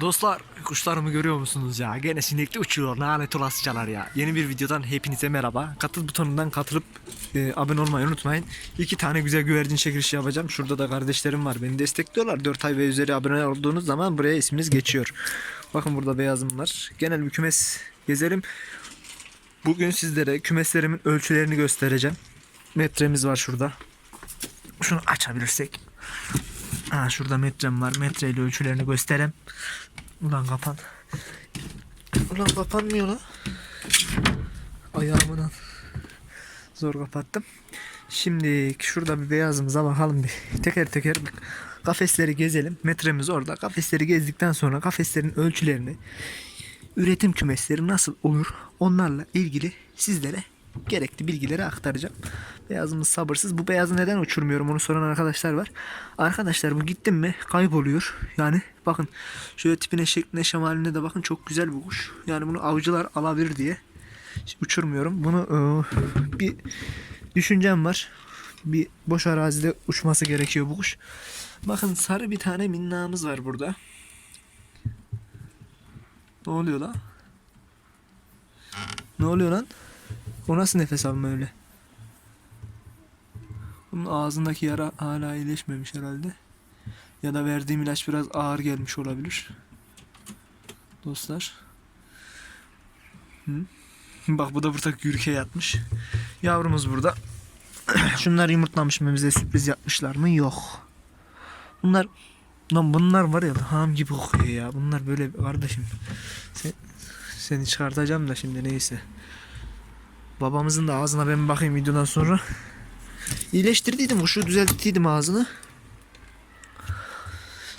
Dostlar kuşlarımı görüyor musunuz ya? Gene sinekli uçuyor lanet olasıcalar ya. Yeni bir videodan hepinize merhaba. Katıl butonundan katılıp e, abone olmayı unutmayın. İki tane güzel güvercin çekilişi yapacağım. Şurada da kardeşlerim var. Beni destekliyorlar. 4 ay ve üzeri abone olduğunuz zaman buraya isminiz geçiyor. Bakın burada beyazım var. Genel bir kümes gezelim. Bugün sizlere kümeslerimin ölçülerini göstereceğim. Metremiz var şurada. Şunu açabilirsek. Ha şurada metrem var. Metreyle ölçülerini göstereyim. Ulan kapan. Ulan kapanmıyor lan. Ayağımdan zor kapattım. Şimdi şurada bir beyazımıza bakalım bir. Teker teker bir kafesleri gezelim. Metremiz orada. Kafesleri gezdikten sonra kafeslerin ölçülerini, üretim kümesleri nasıl olur onlarla ilgili sizlere gerekli bilgileri aktaracağım. Beyazımız sabırsız. Bu beyazı neden uçurmuyorum onu soran arkadaşlar var. Arkadaşlar bu gittim mi kayboluyor. Yani bakın şöyle tipine şekline şemaline de bakın çok güzel bu kuş. Yani bunu avcılar alabilir diye uçurmuyorum. Bunu e, bir düşüncem var. Bir boş arazide uçması gerekiyor bu kuş. Bakın sarı bir tane minnamız var burada. Ne oluyor lan? Ne oluyor lan? O nasıl nefes alma öyle? Bunun ağzındaki yara hala iyileşmemiş herhalde. Ya da verdiğim ilaç biraz ağır gelmiş olabilir. Dostlar. Hı? Bak bu da burada gürke yatmış. Yavrumuz burada. Şunlar yumurtlamış mı bize sürpriz yapmışlar mı? Yok. Bunlar Lan bunlar var ya ham gibi kokuyor ya. Bunlar böyle kardeşim. Sen, seni çıkartacağım da şimdi neyse. Babamızın da ağzına ben bakayım videodan sonra. İyileştirdiydim kuşu düzelttiydim ağzını.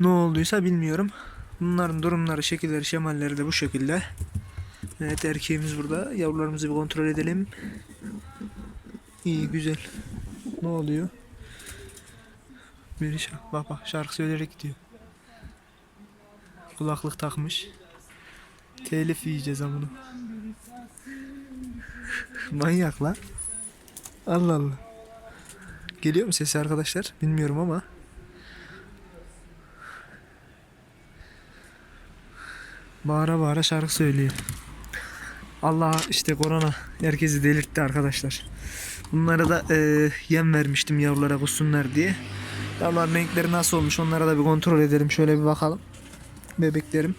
Ne olduysa bilmiyorum. Bunların durumları, şekilleri, şemalleri de bu şekilde. Evet erkeğimiz burada. Yavrularımızı bir kontrol edelim. İyi güzel. Ne oluyor? Biri şarkı, bak bak şarkı söyleyerek gidiyor. Kulaklık takmış. Telif yiyeceğiz ama bunu. Manyak lan. Allah Allah. Geliyor mu sesi arkadaşlar? Bilmiyorum ama. Bağıra bağıra şarkı söylüyor. Allah işte korona herkesi delirtti arkadaşlar. Bunlara da e, yem vermiştim yavrulara kussunlar diye. Yavruların renkleri nasıl olmuş onlara da bir kontrol edelim. Şöyle bir bakalım. Bebeklerim.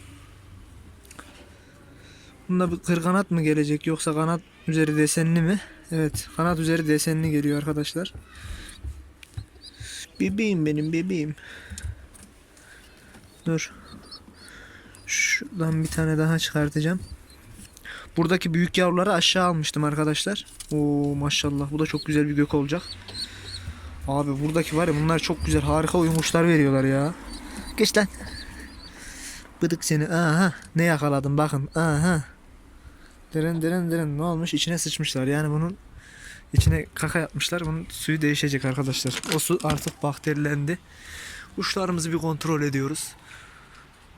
Bunda bir kırkanat mı gelecek yoksa kanat üzeri desenli mi? Evet kanat üzeri desenli geliyor arkadaşlar. Bebeğim benim bebeğim. Dur. Şuradan bir tane daha çıkartacağım. Buradaki büyük yavruları aşağı almıştım arkadaşlar. Oo maşallah bu da çok güzel bir gök olacak. Abi buradaki var ya bunlar çok güzel harika uyumuşlar veriyorlar ya. Geç lan. Bıdık seni. Aha ne yakaladım bakın. Aha. Derin derin derin ne olmuş? İçine sıçmışlar. Yani bunun içine kaka yapmışlar. Bunun suyu değişecek arkadaşlar. O su artık bakterilendi. Uçlarımızı bir kontrol ediyoruz.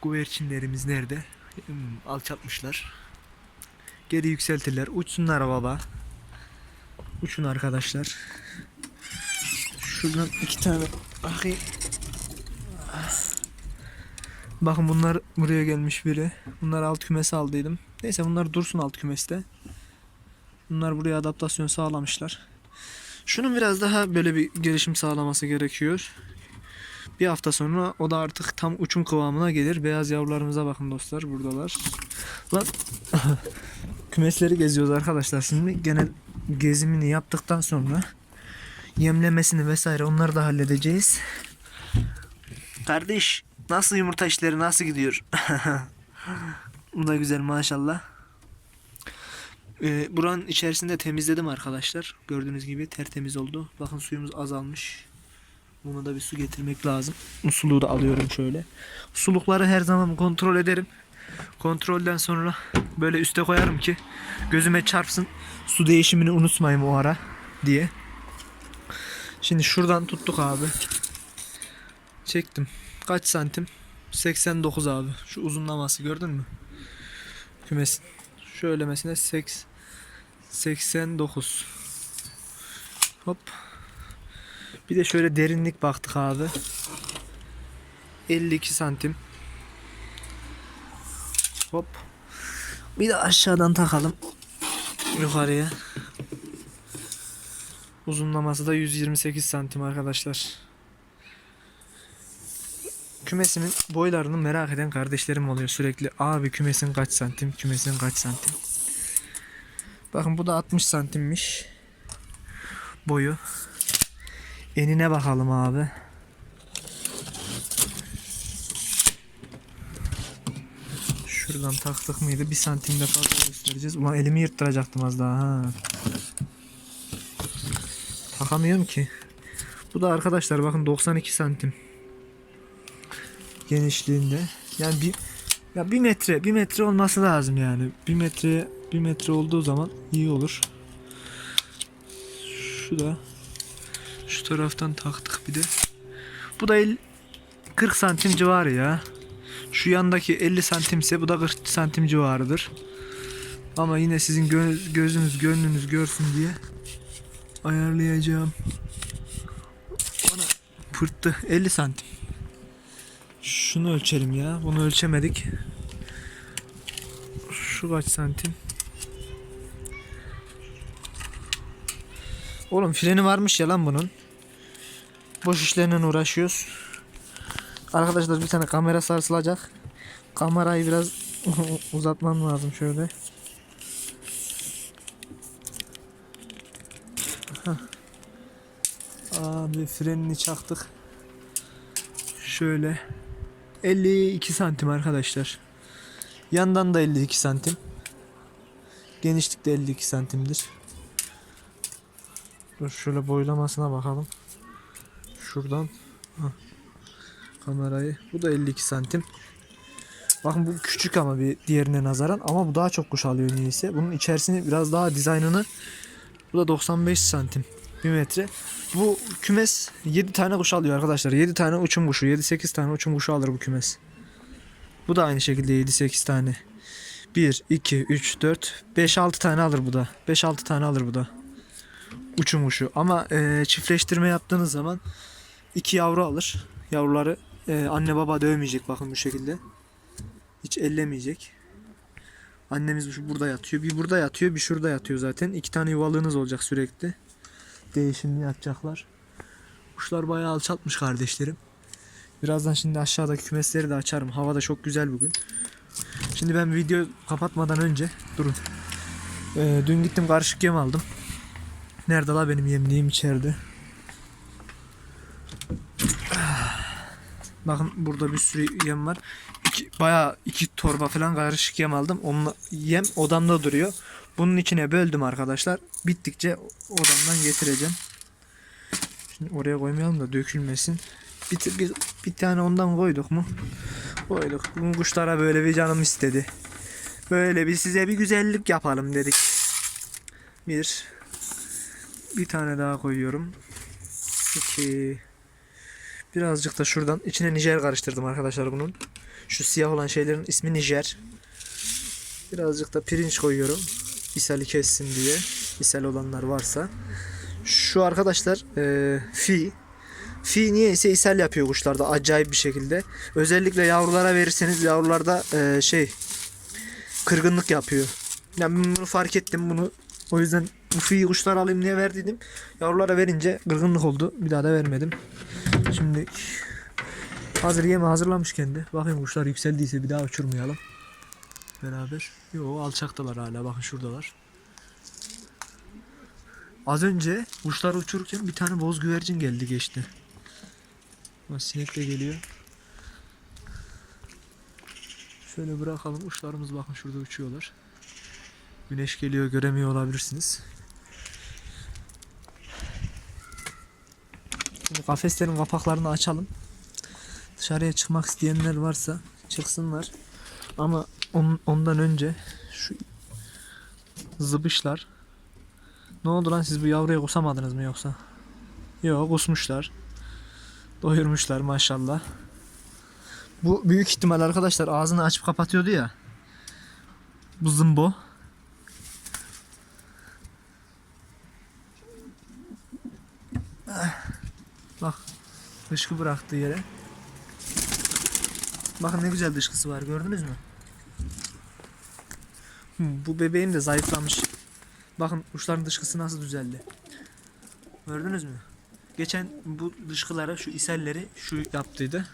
Güvercinlerimiz nerede? Hmm, alçaltmışlar. Geri yükseltirler. Uçsunlar baba. Uçun arkadaşlar. Şuradan iki tane bakayım. Bakın bunlar buraya gelmiş biri. Bunlar alt kümesi aldıydım. Neyse bunlar dursun alt kümeste. Bunlar buraya adaptasyon sağlamışlar. Şunun biraz daha böyle bir gelişim sağlaması gerekiyor. Bir hafta sonra o da artık tam uçum kıvamına gelir. Beyaz yavrularımıza bakın dostlar buradalar. Lan kümesleri geziyoruz arkadaşlar. Şimdi genel gezimini yaptıktan sonra yemlemesini vesaire onları da halledeceğiz. Kardeş nasıl yumurta işleri nasıl gidiyor? Bu da güzel maşallah. Ee, buranın içerisinde temizledim arkadaşlar. Gördüğünüz gibi tertemiz oldu. Bakın suyumuz azalmış. Buna da bir su getirmek lazım. Suluğu da alıyorum şöyle. Sulukları her zaman kontrol ederim. Kontrolden sonra böyle üste koyarım ki gözüme çarpsın. Su değişimini unutmayayım o ara diye. Şimdi şuradan tuttuk abi. Çektim. Kaç santim? 89 abi. Şu uzunlaması gördün mü? Kümesin. Şöylemesine 8 89. Hop. Bir de şöyle derinlik baktık abi. 52 santim. Hop. Bir de aşağıdan takalım. Yukarıya. Uzunlaması da 128 santim arkadaşlar. Kümesimin boylarını merak eden kardeşlerim oluyor sürekli. Abi kümesin kaç santim, kümesin kaç santim. Bakın bu da 60 santimmiş. Boyu. Enine bakalım abi. Şuradan taktık mıydı? Bir santimde fazla göstereceğiz. Ulan elimi yırttıracaktım az daha ha. Takamıyorum ki. Bu da arkadaşlar bakın 92 santim. Genişliğinde. Yani bir ya bir metre, bir metre olması lazım yani. Bir metre, bir metre olduğu zaman iyi olur. Şu da şu taraftan taktık bir de. Bu da el- 40 santim civarı ya. Şu yandaki 50 santimse bu da 40 santim civarıdır. Ama yine sizin gö- gözünüz gönlünüz görsün diye ayarlayacağım. Bana pırttı 50 santim. Şunu ölçelim ya. Bunu ölçemedik. Şu kaç santim? Oğlum freni varmış ya lan bunun. Boş işlerle uğraşıyoruz. Arkadaşlar bir tane kamera sarsılacak. Kamerayı biraz uzatmam lazım şöyle. Hah. Abi frenini çaktık. Şöyle. 52 santim arkadaşlar. Yandan da 52 santim. Genişlik de 52 santimdir. Dur şöyle boylamasına bakalım. Şuradan. Kamerayı. Bu da 52 santim. Bakın bu küçük ama bir diğerine nazaran ama bu daha çok kuş alıyor niyeyse. Bunun içerisini biraz daha dizaynını bu da 95 santim. 1 metre. Bu kümes 7 tane kuş alıyor arkadaşlar. 7 tane uçum kuşu. 7-8 tane uçum kuşu alır bu kümes. Bu da aynı şekilde 7-8 tane. 1, 2, 3, 4, 5-6 tane alır bu da. 5-6 tane alır bu da. Uçum kuşu. Ama e, çiftleştirme yaptığınız zaman 2 yavru alır. Yavruları e, anne baba dövmeyecek bakın bu şekilde. Hiç ellemeyecek. Annemiz burada yatıyor. Bir burada yatıyor, bir şurada yatıyor zaten. İki tane yuvalığınız olacak sürekli. Değişimli yatacaklar. Kuşlar bayağı alçaltmış kardeşlerim. Birazdan şimdi aşağıdaki kümesleri de açarım. Hava da çok güzel bugün. Şimdi ben video kapatmadan önce durun. Ee, dün gittim karışık yem aldım. Nerede la benim yemliğim içeride. Bakın burada bir sürü yem var. İki, bayağı iki torba falan karışık yem aldım. Onunla, yem odamda duruyor. Bunun içine böldüm arkadaşlar. Bittikçe odamdan getireceğim. Şimdi oraya koymayalım da dökülmesin. Bir, bir, bir tane ondan koyduk mu? Koyduk. Bu kuşlara böyle bir canım istedi. Böyle bir size bir güzellik yapalım dedik. Bir. Bir tane daha koyuyorum. İki. Birazcık da şuradan içine Nijer karıştırdım arkadaşlar bunun. Şu siyah olan şeylerin ismi Nijer. Birazcık da pirinç koyuyorum. İshali kessin diye. İshal olanlar varsa. Şu arkadaşlar e, fi. Fi niyeyse ishal yapıyor kuşlarda acayip bir şekilde. Özellikle yavrulara verirseniz yavrularda e, şey kırgınlık yapıyor. Yani ben bunu fark ettim bunu. O yüzden bu fiyi kuşlar alayım diye verdiydim. Yavrulara verince kırgınlık oldu. Bir daha da vermedim. Şimdi hazır yeme hazırlamış kendi. Bakayım kuşlar yükseldiyse bir daha uçurmayalım. Beraber. Yo alçaktalar hala. Bakın şuradalar. Az önce kuşlar uçururken bir tane boz güvercin geldi geçti. Bak sinek de geliyor. Şöyle bırakalım. Kuşlarımız bakın şurada uçuyorlar. Güneş geliyor göremiyor olabilirsiniz. Şimdi kafeslerin kapaklarını açalım. Dışarıya çıkmak isteyenler varsa çıksınlar. Ama on- ondan önce şu zıbışlar. Ne oldu lan siz bu yavruya kusamadınız mı yoksa? Yok kusmuşlar. Doyurmuşlar maşallah. Bu büyük ihtimal arkadaşlar ağzını açıp kapatıyordu ya. Bu zımbo. Ah, Bak dışkı bıraktığı yere. Bakın ne güzel dışkısı var gördünüz mü? Bu bebeğim de zayıflamış. Bakın uçların dışkısı nasıl düzeldi. Gördünüz mü? Geçen bu dışkılara şu iselleri şu yaptıydı.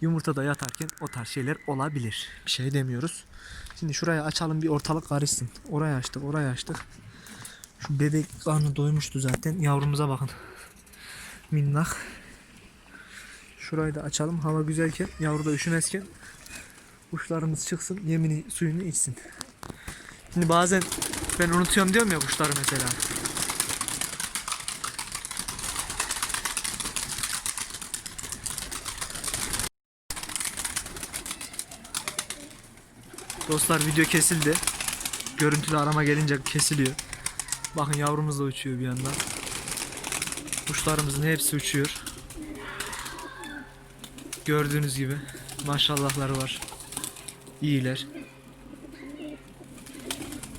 Yumurtada yatarken o tarz şeyler olabilir. Bir şey demiyoruz. Şimdi şuraya açalım bir ortalık karışsın. Oraya açtık, oraya açtık. Şu bebek karnı doymuştu zaten. Yavrumuza bakın. Minnak. Şurayı da açalım. Hava güzelken, yavru da üşümezken kuşlarımız çıksın, yemini, suyunu içsin. Şimdi bazen ben unutuyorum diyorum ya kuşları mesela. Dostlar video kesildi. Görüntülü arama gelince kesiliyor. Bakın yavrumuz da uçuyor bir yandan. Kuşlarımızın hepsi uçuyor. Gördüğünüz gibi maşallahları var. İyiler.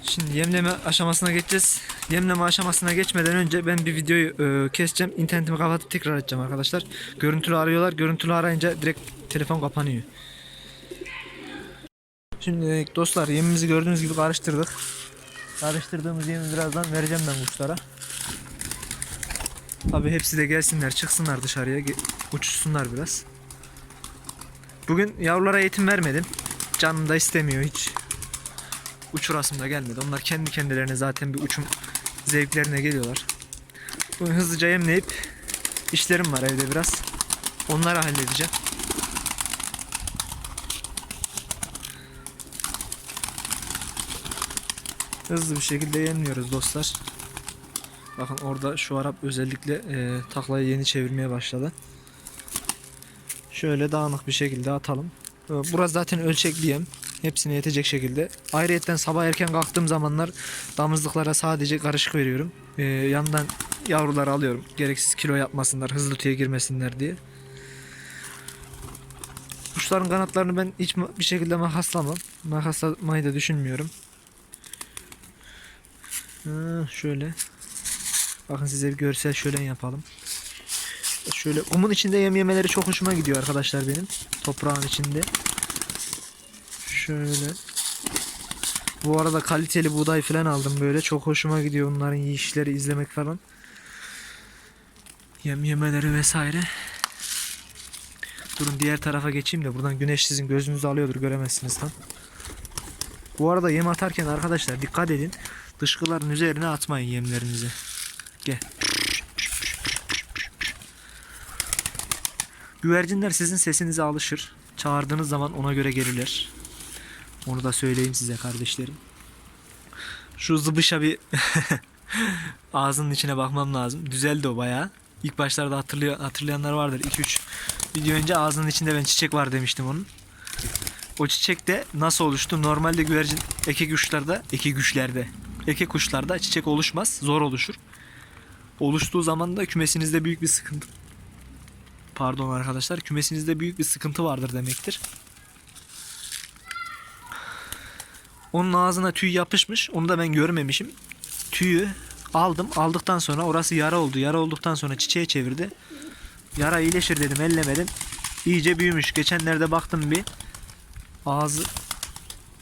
Şimdi yemleme aşamasına geçeceğiz. Yemleme aşamasına geçmeden önce ben bir videoyu e, keseceğim. İnternetimi kapatıp tekrar açacağım arkadaşlar. Görüntülü arıyorlar. Görüntülü arayınca direkt telefon kapanıyor. Şimdi dostlar yemimizi gördüğünüz gibi karıştırdık. Karıştırdığımız yemi birazdan vereceğim ben kuşlara. Abi hepsi de gelsinler çıksınlar dışarıya uçsunlar biraz. Bugün yavrulara eğitim vermedim. Canım da istemiyor hiç. Uçurasım da gelmedi. Onlar kendi kendilerine zaten bir uçum zevklerine geliyorlar. Bugün hızlıca yemleyip işlerim var evde biraz. Onları halledeceğim. Hızlı bir şekilde yemliyoruz dostlar. Bakın orada şu Arap özellikle e, taklayı yeni çevirmeye başladı. Şöyle dağınık bir şekilde atalım. E, Burası zaten ölçekli yem. Hepsine yetecek şekilde. Ayrıyetten sabah erken kalktığım zamanlar damızlıklara sadece karışık veriyorum. E, yandan yavruları alıyorum. Gereksiz kilo yapmasınlar, hızlı tüye girmesinler diye. Kuşların kanatlarını ben hiç bir şekilde makaslamam. Makaslamayı da düşünmüyorum. Ha, şöyle. Bakın size bir görsel şölen yapalım. Şöyle kumun içinde yem yemeleri çok hoşuma gidiyor arkadaşlar benim. Toprağın içinde. Şöyle. Bu arada kaliteli buğday falan aldım böyle. Çok hoşuma gidiyor bunların yiyişleri izlemek falan. Yem yemeleri vesaire. Durun diğer tarafa geçeyim de buradan güneş sizin gözünüzü alıyordur göremezsiniz tam. Bu arada yem atarken arkadaşlar dikkat edin. Dışkıların üzerine atmayın yemlerinizi. Gel. Güvercinler sizin sesinize alışır. Çağırdığınız zaman ona göre gelirler. Onu da söyleyeyim size kardeşlerim. Şu zıbışa bir ağzının içine bakmam lazım. Düzeldi o bayağı. İlk başlarda hatırlıyor, hatırlayanlar vardır. 2-3 video önce ağzının içinde ben çiçek var demiştim onun. O çiçek de nasıl oluştu? Normalde güvercin eke kuşlarda, eke güçlerde, eke kuşlarda çiçek oluşmaz, zor oluşur. Oluştuğu zaman da kümesinizde büyük bir sıkıntı. Pardon arkadaşlar, kümesinizde büyük bir sıkıntı vardır demektir. Onun ağzına tüy yapışmış, onu da ben görmemişim. Tüyü aldım, aldıktan sonra orası yara oldu. Yara olduktan sonra çiçeğe çevirdi. Yara iyileşir dedim, ellemedim. İyice büyümüş. Geçenlerde baktım bir ağzı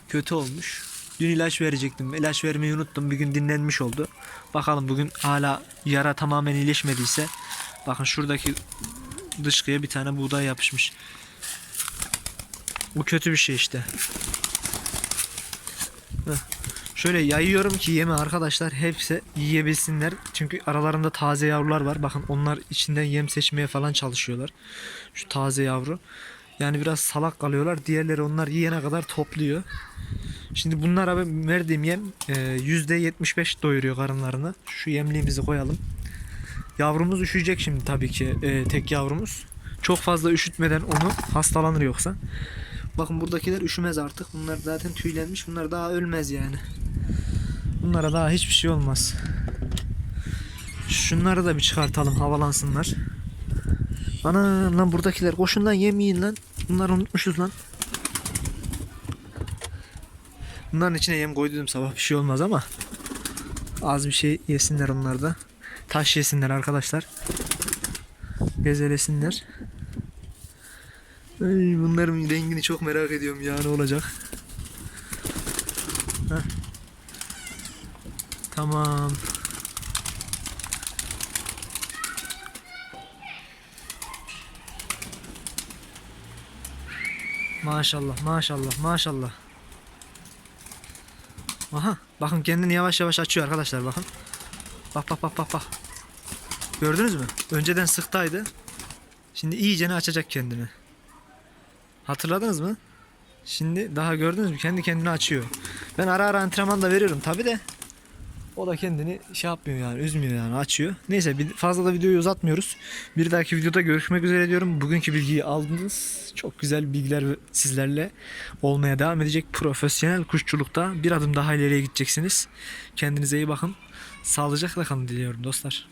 kötü olmuş. Dün ilaç verecektim. İlaç vermeyi unuttum. Bir gün dinlenmiş oldu. Bakalım bugün hala yara tamamen iyileşmediyse. Bakın şuradaki dışkıya bir tane buğday yapışmış. Bu kötü bir şey işte. Şöyle yayıyorum ki yeme arkadaşlar hepsi yiyebilsinler. Çünkü aralarında taze yavrular var. Bakın onlar içinden yem seçmeye falan çalışıyorlar. Şu taze yavru. Yani biraz salak kalıyorlar. Diğerleri onlar yiyene kadar topluyor. Şimdi bunlara verdiğim yem e, %75 doyuruyor karınlarını. Şu yemliğimizi koyalım. Yavrumuz üşüyecek şimdi tabii ki e, tek yavrumuz. Çok fazla üşütmeden onu hastalanır yoksa. Bakın buradakiler üşümez artık. Bunlar zaten tüylenmiş. Bunlar daha ölmez yani. Bunlara daha hiçbir şey olmaz. Şunları da bir çıkartalım havalansınlar. Ana lan buradakiler koşun lan yemeyin lan. Bunları unutmuşuz lan. Bunların içine yem koydum sabah bir şey olmaz ama az bir şey yesinler onlar da. Taş yesinler arkadaşlar. Gezelesinler. Ay, bunların rengini çok merak ediyorum ya ne olacak. Heh. Tamam. Maşallah, maşallah, maşallah. Aha, bakın kendini yavaş yavaş açıyor arkadaşlar bakın. Bak bak bak bak bak. Gördünüz mü? Önceden sıktaydı. Şimdi iyicene açacak kendini. Hatırladınız mı? Şimdi daha gördünüz mü? Kendi kendini açıyor. Ben ara ara antrenman da veriyorum tabi de. O da kendini şey yapmıyor yani üzmüyor yani açıyor. Neyse fazla da videoyu uzatmıyoruz. Bir dahaki videoda görüşmek üzere diyorum. Bugünkü bilgiyi aldınız. Çok güzel bilgiler sizlerle olmaya devam edecek. Profesyonel kuşçulukta bir adım daha ileriye gideceksiniz. Kendinize iyi bakın. Sağlıcakla kalın diliyorum dostlar.